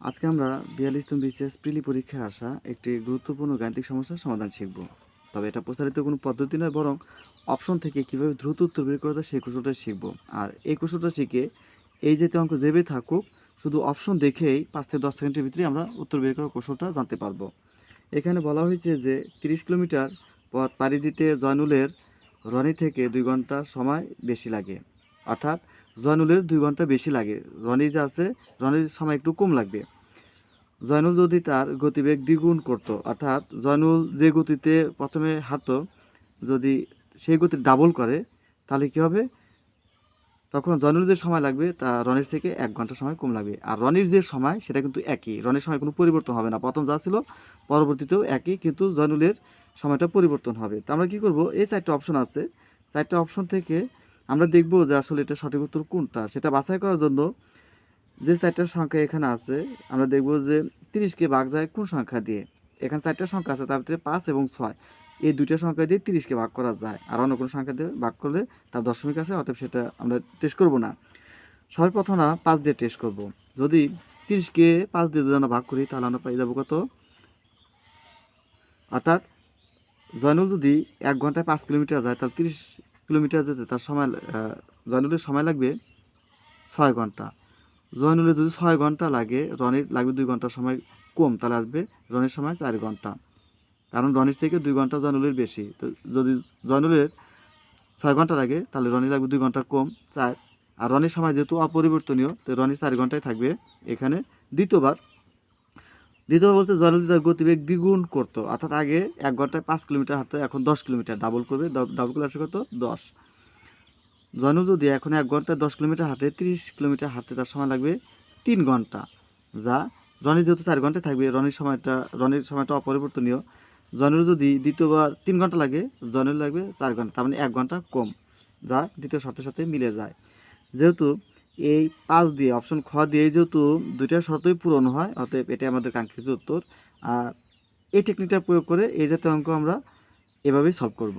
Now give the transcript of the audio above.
আজকে আমরা বিয়াল্লিশতম বিসিএস প্রিলি পরীক্ষায় আসা একটি গুরুত্বপূর্ণ গাণিতিক সমস্যার সমাধান শিখব। তবে এটা প্রচারিত কোনো পদ্ধতি নয়, বরং অপশন থেকে কীভাবে দ্রুত উত্তর বের করা যায় সেই কৌশলটা শিখব। আর এই কৌশলটা শিখে এই যে অঙ্ক যেবে থাকুক, শুধু অপশন দেখেই পাঁচ থেকে দশ সেকেন্ডের ভিতরে আমরা উত্তর বের করার কৌশলটা জানতে পারব। এখানে বলা হয়েছে যে তিরিশ কিলোমিটার পথ পাড়ি দিতে জয়নুলের রনি থেকে দুই ঘণ্টা সময় বেশি লাগে। অর্থাৎ জয়নুলের দুই ঘণ্টা বেশি লাগে। রনি যে আছে রনির সময় একটু কম লাগবে। জয়নুল যদি তার গতিবেগ দ্বিগুণ করত, অর্থাৎ জয়নুল যে গতিতে প্রথমে হাঁটতো, যদি সেই গতি ডাবল করে, তাহলে কী হবে? তখন জয়নুল যে সময় লাগবে, তা রনির থেকে এক ঘণ্টা সময় কম লাগবে। আর রনির যে সময়, সেটা কিন্তু একই। রনির সময় কোনো পরিবর্তন হবে না। প্রথম যা ছিল, পরবর্তীতেও একই, কিন্তু জয়নুলের সময়টা পরিবর্তন হবে। তো আমরা কী করব? এই চারটে অপশন আছে। চারটে অপশন থেকে আমরা দেখব যে আসলে এটা সঠিক উত্তর কোনটা। সেটা বাছাই করার জন্য যে চারটা সংখ্যা এখানে আছে, আমরা দেখব যে তিরিশকে ভাগ যায় কোন সংখ্যা দিয়ে? এখানে চারটা সংখ্যা আছে, তার ভিতরে পাঁচ এবং ছয়। এই দুইটা সংখ্যা দিয়ে তিরিশকে ভাগ করা যায়। আর অন্য কোনো সংখ্যা দিয়ে ভাগ করলে তার দশমিক আছে, অতএব সেটা আমরা টেস্ট করব না। সবার প্রথম পাঁচ দিয়ে টেস্ট করব। যদি তিরিশকে পাঁচ দিয়ে যদি আমরা ভাগ করি, তাহলে আমরা পাই যাব কত? অর্থাৎ জয়নুল যদি এক ঘন্টায় পাঁচ কিলোমিটার যায়, তাহলে তিরিশ কিলোমিটার যেতে তার সময় জয়নুলের সময় লাগবে ছয় ঘণ্টা। জয়নুলের যদি ছয় ঘণ্টা লাগে, রনির লাগবে দুই ঘণ্টা সময় কম, তাহলে আসবে রনির সময় চার ঘণ্টা। কারণ রনির থেকে দুই ঘণ্টা জয়নুলের বেশি। তো যদি জয়নুলের ছয় ঘণ্টা লাগে, তাহলে রনি লাগবে দুই ঘণ্টা কম, চার। আর রনির সময় যেহেতু অপরিবর্তনীয়, তো রনি চার ঘন্টায় থাকবে এখানে দ্বিতীয়বার। দ্বিতীয়বার বলছে জয়নুল তার গতিবেগ দ্বিগুণ করতো। অর্থাৎ আগে এক ঘন্টায় পাঁচ কিলোমিটার হাঁটতো, এখন দশ কিলোমিটার ডাবল করবে ডাবল করলে আসে কত? দশ। জয়নুল যদি এখন এক ঘন্টায় দশ কিলোমিটার হাঁটে, তিরিশ কিলোমিটার হাঁটতে তার সময় লাগবে তিন ঘণ্টা। যা রনি যেহেতু চার ঘন্টায় থাকবে, রনির সময়টা রনির সময়টা অপরিবর্তনীয়। জয়নুল যদি দ্বিতীয়বার তিন ঘণ্টা লাগে, জয়নুল লাগবে চার ঘণ্টা, তার মানে এক ঘণ্টা কম, যা দ্বিতীয় শর্তের সাথে মিলে যায়। যেহেতু এই পাঁচ দিয়ে অপশন খ দিয়ে যেহেতু দুইটা শর্তই পূরণ হয়, অতএব এটা আমাদের কাঙ্ক্ষিত উত্তর। আর এই টেকনিকটা প্রয়োগ করে এই জাতীয় অঙ্ক আমরা এভাবেই সলভ করব।